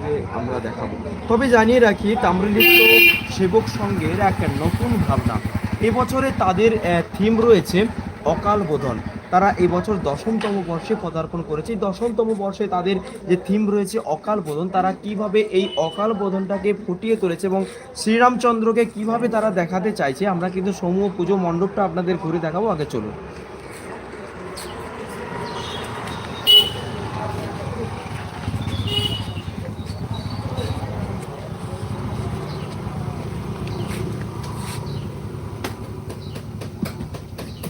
আপনাদেরকে আমরা দেখাবো। তবে জানিয়ে রাখি, তাম্রলিপ্ত সেবক সঙ্গের এক নতুন ভাবনা। এবছরে তাদের থিম রয়েছে অকাল বোধন। তারা এবছর দশমতম বর্ষে পদার্পণ করেছে। দশমতম বর্ষে তাদের যে থিম রয়েছে অকাল বোধন, তারা কীভাবে এই অকাল বোধনটাকে ফুটিয়ে তুলেছে এবং শ্রীরামচন্দ্রকে কীভাবে তারা দেখাতে চাইছে, আমরা কিন্তু সমূহ পুজো মণ্ডপটা আপনাদের ঘুরে দেখাবো। আগে চলুন।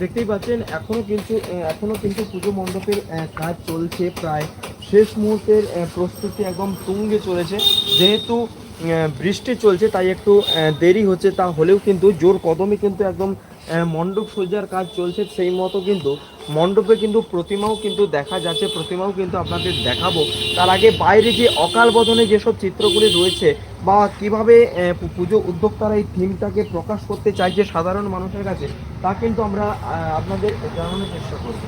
দেখতেই পাচ্ছেন এখনও কিন্তু এখনও কিন্তু পুজো মণ্ডপের কাজ চলছে প্রায়। শেষ মুহূর্তের প্রস্তুতি একদম তুঙ্গে চলেছে। যেহেতু বৃষ্টি চলছে, তাই একটু দেরি হচ্ছে, তা হলেও কিন্তু জোর কদমে কিন্তু একদম মণ্ডপ সজ্জার কাজ চলছে সেই মতো কিন্তু মণ্ডপে কিন্তু প্রতিমাও কিন্তু দেখা যাচ্ছে, প্রতিমাও কিন্তু আপনাদের দেখাবো। তার আগে বাইরে যে অকাল বদনে যেসব চিত্রগুলি রয়েছে বা কীভাবে পুজো উদ্যোক্তারা এই থিমটাকে প্রকাশ করতে চাইছে সাধারণ মানুষের কাছে, তা কিন্তু আমরা আপনাদের জানানোর চেষ্টা করব।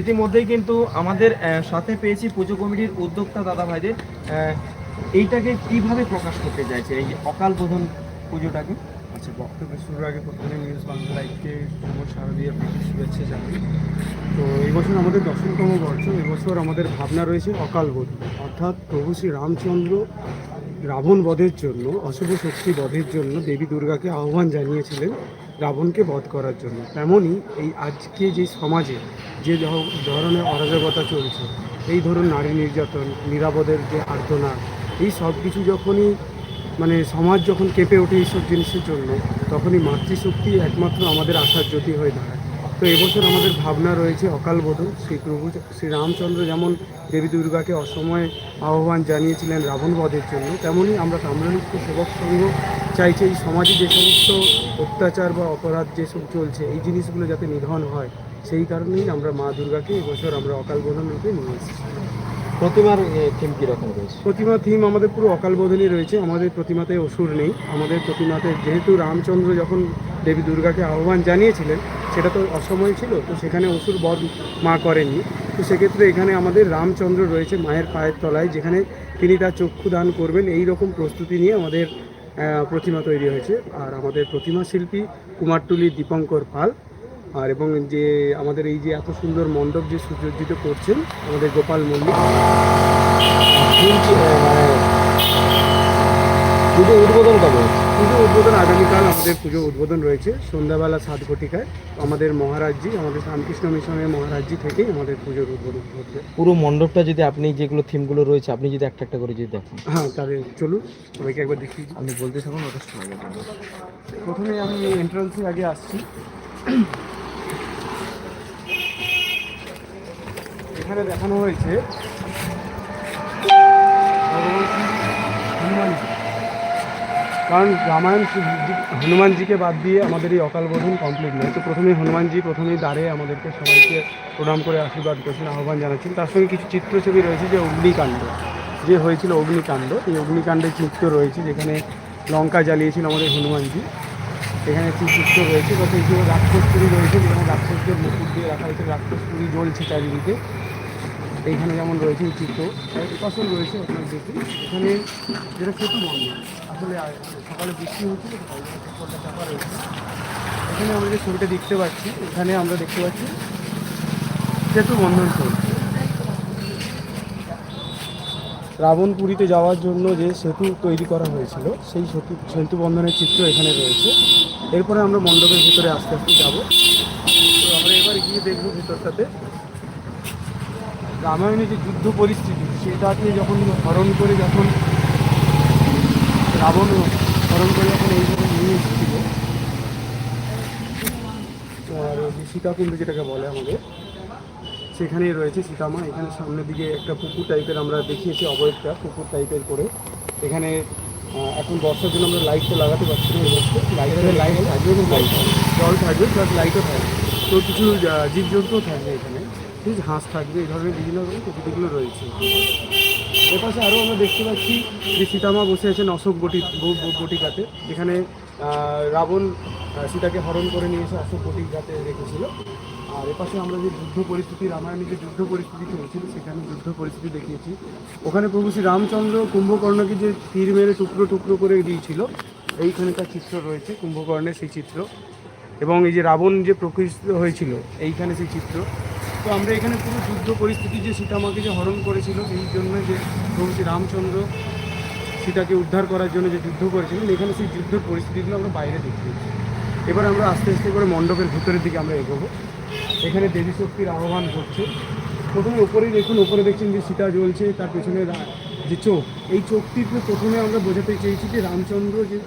ইতিমধ্যেই কিন্তু আমাদের সাথে পেয়েছি পুজো কমিটির উদ্যোক্তা দাদা ভাইদের। এইটাকে কীভাবে প্রকাশ করতে চাইছে? এই অকাল বোধন পুজোটাকে? আচ্ছা বক্তব্য শুরুর আগে প্রথমে নিউজ বাংলা লাইভকে শারদীয় প্রীতি শুভেচ্ছা জানাই। তো এবছর আমাদের দশমতম বর্ষ এবছর আমাদের ভাবনা রয়েছে অকাল বোধ অর্থাৎ প্রভু শ্রী রামচন্দ্র রাবণ বধের জন্য, অশুভ শক্তি বধের জন্য দেবী দুর্গাকে আহ্বান জানিয়েছিলেন। রাবণকে বধ করার জন্য। তেমনই এই আজকে যে সমাজে যে ধরনের অরাজকতা চলছে, এই ধরুন নারী নির্যাতন, নিরাপদের যে আর্থনা এই সব কিছু যখনই মানে সমাজ যখন কেঁপে ওঠে এইসব জিনিসের জন্য, তখনই মাতৃশক্তি একমাত্র আমাদের আশার জ্যোতি হয়ে দাঁড়ায়। তো এবছর আমাদের ভাবনা রয়েছে অকাল বোধন শ্রী প্রভু শ্রী রামচন্দ্র যেমন দেবী দুর্গাকে অসময়ে আহ্বান জানিয়েছিলেন রাবণ বধের জন্য তেমনই আমরা তাম্রলিপ্ত সেবক সংঘ চাইছে এই সমাজে যে সমস্ত অত্যাচার বা অপরাধ যেসব চলছে এই জিনিসগুলো যাতে নিধন হয়। সেই কারণেই আমরা মা দুর্গাকে এবছর আমরা অকাল বোধন রূপে নিয়ে এসেছি। প্রতিমার থিম কীরকম রয়েছে? প্রতিমা থিম আমাদের পুরো অকাল বোধনই রয়েছে আমাদের প্রতিমাতে অসুর নেই। আমাদের প্রতিমাতে যেহেতু রামচন্দ্র যখন দেবী দুর্গাকে আহ্বান জানিয়েছিলেন সেটা তো অসময় ছিল তো সেখানে অসুর বধ মা করেননি। তো সেক্ষেত্রে এখানে আমাদের রামচন্দ্র রয়েছে মায়ের পায়ের তলায় যেখানে তিনি তার চক্ষু দান করবেন। এই রকম প্রস্তুতি নিয়ে আমাদের প্রতিমা তৈরি হয়েছে। আর আমাদের প্রতিমা শিল্পী কুমারটুলি দীপঙ্কর পাল। আর এবং যে আমাদের এই যে এত সুন্দর মণ্ডপ যে সুসজ্জিত করছেন আমাদের গোপাল মল্লিক। আহ, মানে পুজো উদ্বোধন কবে পুজো উদ্বোধন আগামীকাল আমাদের পুজো উদ্বোধন রয়েছে। সন্ধ্যাবেলা সাত ঘটিকায় আমাদের মহারাজজি আমাদের রামকৃষ্ণ মিশনের মহারাজজি থেকেই আমাদের পুজোর উদ্বোধন ঘটবে পুরো মণ্ডপটা যদি আপনি যেগুলো থিমগুলো রয়েছে আপনি যদি একটা একটা করে যদি দেখেন। হ্যাঁ তাহলে চলুন সবাইকে একবার দেখি। আপনি বলতে থাকুন ওটা শোনা যাবে। প্রথমে আমি এন্ট্রান্সে আগে আসছি। এখানে দেখানো হয়েছে ভগবান কারণ রামায়ণ হনুমানজিকে বাদ দিয়ে আমাদের এই অকাল বোধন কমপ্লিট নয়। তো প্রথমে হনুমানজি প্রথমেই দাঁড়িয়ে আমাদেরকে সবাইকে প্রণাম করে আশীর্বাদ করছেন, আহ্বান জানাচ্ছেন। তার সঙ্গে কিছু চিত্রছবি রয়েছে, যে অগ্নিকাণ্ড। যে হয়েছিল অগ্নিকাণ্ড, এই অগ্নিকাণ্ডের চিত্র রয়েছে, যেখানে লঙ্কা জ্বালিয়েছিল আমাদের হনুমানজি। এখানে একটি চিত্র রয়েছে সেই যে রাক্ষসপুরী রয়েছে, যেখানে রাক্ষসদের মুকুট দিয়ে রাখা হয়েছে, রাক্ষসপুরী জ্বলছে চারিদিকে। এইখানে যেমন রয়েছে চিত্র রয়েছে আপনার দেখি এখানে যেটা সেতু বন্ধ। আসলে সকালে বৃষ্টি তো তাই চাপা রয়েছে। এখানে আমরা যে ছবিটা দেখতে পাচ্ছি, এখানে আমরা দেখতে পাচ্ছি সেতু বন্ধন চলছে রাবণপুরীতে যাওয়ার জন্য যে সেতু তৈরি করা হয়েছিল, সেই সেতু সেতু বন্ধনের চিত্র এখানে রয়েছে। এরপরে আমরা মণ্ডপের ভিতরে আস্তে আস্তে যাব। তো আমরা এবার গিয়ে দেখব ভিতরটাতে। রামায়ণে যে যুদ্ধ পরিস্থিতি সেটাকে যখন হরণ করে যখন রাবণ হরণ করে যখন এইভাবে নিয়ে এসেছিল। আর সীতাকুণ্ড যেটাকে বলে আমাদের সেখানেই রয়েছে সীতামা। এখানে সামনের দিকে একটা পুকুর টাইপের আমরা দেখিয়েছি অবয়বটা পুকুর টাইপের করে। এখানে এখন বর্ষার জন্য আমরা লাইট তো লাগাতে পারছি না লাইটের লাইট থাকবে এবং লাইট জল থাকবে প্লাস লাইটও থাকবে। তো কিছু জীবজন্তুও থাকবে এখানে। ঠিক হাঁস থাকবে এই ধরনের বিভিন্ন রকম প্রকৃতিগুলো রয়েছে। এর পাশে আরও আমরা দেখতে পাচ্ছি যে সীতামা বসে আছেন অশোক বটি বটিকাতে। যেখানে রাবণ সীতাকে হরণ করে নিয়ে এসে অশোক প্রতিজ্ঞাতে রেখেছিল। আর এপাশে আমরা যে যুদ্ধ পরিস্থিতি রামায়ণে যে যুদ্ধ পরিস্থিতি চলছিল, সেখানে যুদ্ধ পরিস্থিতি দেখিয়েছি। ওখানে প্রভু শ্রী রামচন্দ্র কুম্ভকর্ণকে যে তীর মেরে টুকরো টুকরো করে দিয়েছিল এইখানে তার চিত্র রয়েছে, কুম্ভকর্ণের সেই চিত্র। এবং এই যে রাবণ যে প্রকৃষ্ট হয়েছিল, এইখানে সেই চিত্র। তো আমরা এখানে পুরো যুদ্ধ পরিস্থিতি যে সীতামাকে যে হরণ করেছিল, এই জন্য যে প্রভু রামচন্দ্র সীতাকে উদ্ধার করার জন্য যে যুদ্ধ করেছিলেন এখানে সেই যুদ্ধের পরিস্থিতিগুলো আমরা বাইরে দেখিয়েছি এবার আমরা আস্তে আস্তে করে মণ্ডপের ভিতরের দিকে আমরা এগোবো। এখানে দেবী শক্তির আহ্বান করছে। প্রথমে উপরেই দেখুন, উপরে দেখছেন যে সীতা জ্বলছে, তার পেছনে যে চোখ। এই চোখটিকে প্রথমে আমরা বোঝাতে চেয়েছি যে রামচন্দ্র যে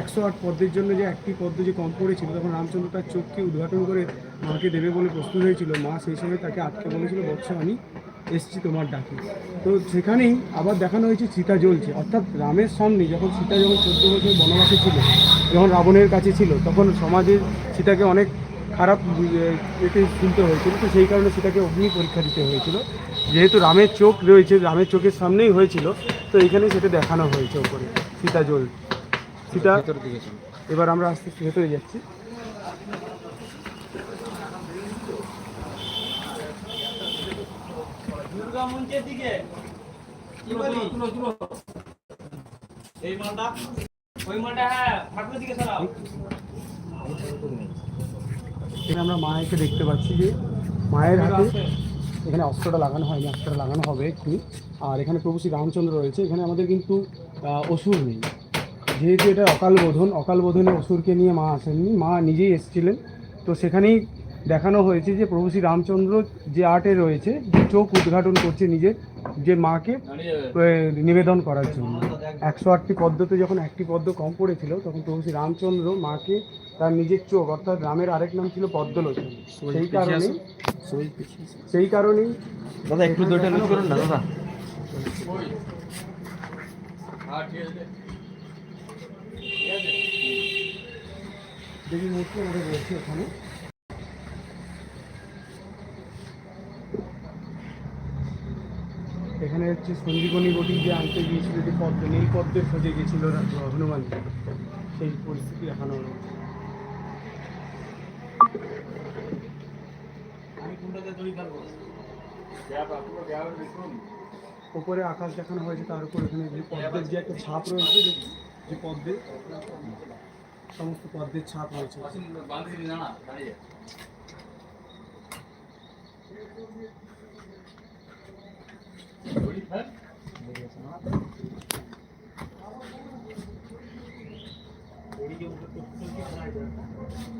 একশো আট পদ্মের জন্য যে একটি পদ্ম যে কম পড়েছিল তখন রামচন্দ্র তার চোখকে উদ্ঘাটন করে মাকে দেবে বলে প্রস্তুত হয়েছিল। মা সেই সময় তাকে আটকে বলেছিল বৎস আমি এসছি তোমার ডাকে। তো সেখানেই আবার দেখানো হয়েছে সীতা জ্বলছে। অর্থাৎ রামের সামনে যখন সীতা যখন চোদ্দ বছর বনবাসে ছিল যখন রাবণের কাছে ছিল তখন সমাজের সীতাকে অনেক খারাপ এতে শুনতে হয়েছিল। তো সেই কারণে সীতাকে অগ্নি পরীক্ষা দিতে হয়েছিল। যেহেতু রামের চোখ রয়েছে রামের চোখের সামনেই হয়েছিল তো এখানে সেটা দেখানো হয়েছে ওপরে সীতা জ্বল সীতা এবার আমরা আস্তে আস্তে ভেতরে যাচ্ছি। দুর্গা মঞ্চের দিকে। কি বলি? এই মালটা? ওই মালটা হ্যাঁ ঠাকুরের দিকে সরাও। এখানে আমরা মায়েরকে দেখতে পাচ্ছি যে মায়ের হাতে এখানে অস্ত্রটা লাগানো হয়নি অস্ত্রটা লাগানো হবে একটু। আর এখানে প্রভু শ্রী রামচন্দ্র রয়েছে এখানে আমাদের কিন্তু অসুর নেই। যেহেতু এটা অকাল বোধন অকাল বোধনে অসুরকে নিয়ে মা আসেননি মা নিজেই এসেছিলেন। তো সেখানেই দেখানো হয়েছে যে প্রভু শ্রী রামচন্দ্র যে আর্টে রয়েছে যে চোখ উদ্ঘাটন করছে নিজের যে মাকে নিবেদন করার জন্য। একশো আটটি পদ্মতে যখন একটি পদ্ম কম পড়েছিল তখন প্রভু শ্রী রামচন্দ্র মাকে তার নিজের চোখ অর্থাৎ রামের আরেক নাম ছিল পদ্মলোচন। সেই কারণে সেই কারণেই দাদা একটু লুজ করুন না দাদা। দেবী মূর্তি আমাদের রয়েছে এখানে। এখানে হচ্ছে সঞ্জীবনী বটি যে আনতে গিয়েছিল যে পদ্ম নীল পদ্মের খোঁজে গিয়েছিল রা- হনুমান। সেই পরিস্থিতি দেখানো হলো। উপরে আকাশ দেখানো হয়েছে তার উপর এখানে যে পদ্মের যে একটা ছাপ রয়েছে যে- যে পদ্মের সমস্ত পদ্মের ছাপ রয়েছে।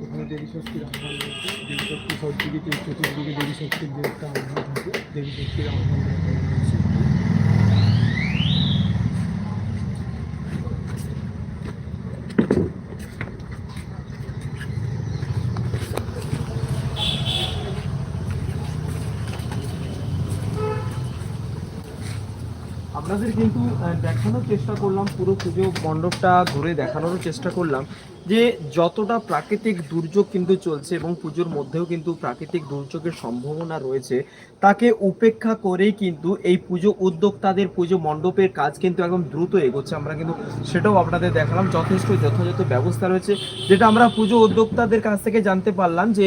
এখানে দেবী শক্তির আহ্বান রয়েছে দেবী শক্তি সবদিকে চতুর্দিকে দেবী শক্তির যে একটা আহ্বান থাকে, দেবী শক্তির আহ্বান রয়েছে আপনাদের কিন্তু দেখানোর চেষ্টা করলাম পুরো পুজো মণ্ডপটা ঘুরে দেখানোরও চেষ্টা করলাম। যে যতটা প্রাকৃতিক দুর্যোগ কিন্তু চলছে এবং পুজোর মধ্যেও কিন্তু প্রাকৃতিক দুর্যোগের সম্ভাবনা রয়েছে, তাকে উপেক্ষা করেই কিন্তু এই পুজো উদ্যোক্তাদের পুজো মণ্ডপের কাজ কিন্তু একদম দ্রুত এগোচ্ছে। আমরা কিন্তু সেটাও আপনাদের দেখালাম, যথেষ্ট যথাযথ ব্যবস্থা রয়েছে, যেটা আমরা পুজো উদ্যোক্তাদের কাছ থেকে জানতে পারলাম যে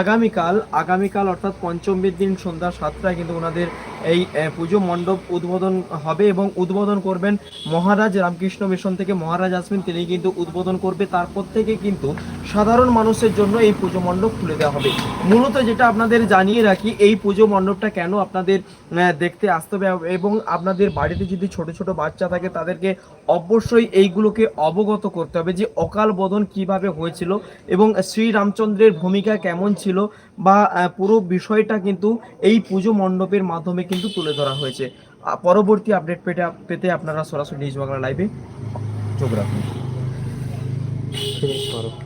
আগামীকাল আগামীকাল অর্থাৎ পঞ্চমীর দিন সন্ধ্যা সাতটায় কিন্তু ওনাদের এই পুজো মণ্ডপ উদ্বোধন হবে এবং উদ্বোধন করবেন মহারাজ রামকৃষ্ণ মিশন থেকে মহারাজ আসবেন, তিনি কিন্তু উদ্বোধন করবে। তারপর থেকে কিন্তু সাধারণ মানুষের জন্য এই পুজো মণ্ডপ খুলে দেওয়া হবে। মূলত যেটা আপনাদের জানিয়ে রাখি, এই পুজো মণ্ডপটা কেন আপনাদের দেখতে আসতে হবে এবং আপনাদের বাড়িতে যদি ছোট ছোট বাচ্চা থাকে, তাদেরকে অবশ্যই এইগুলোকে অবগত করতে হবে যে অকাল বোধন কীভাবে হয়েছিল এবং শ্রীরামচন্দ্রের ভূমিকা কেমন ছিল বা পুরো বিষয়টা কিন্তু এই পুজো মণ্ডপের মাধ্যমে কিন্তু তুলে ধরা হয়েছে। পরবর্তী আপডেট পেতে পেতে আপনারা সরাসরি নিউজ বাংলা লাইভে চোখ রাখুন। Şey Kırmızı para.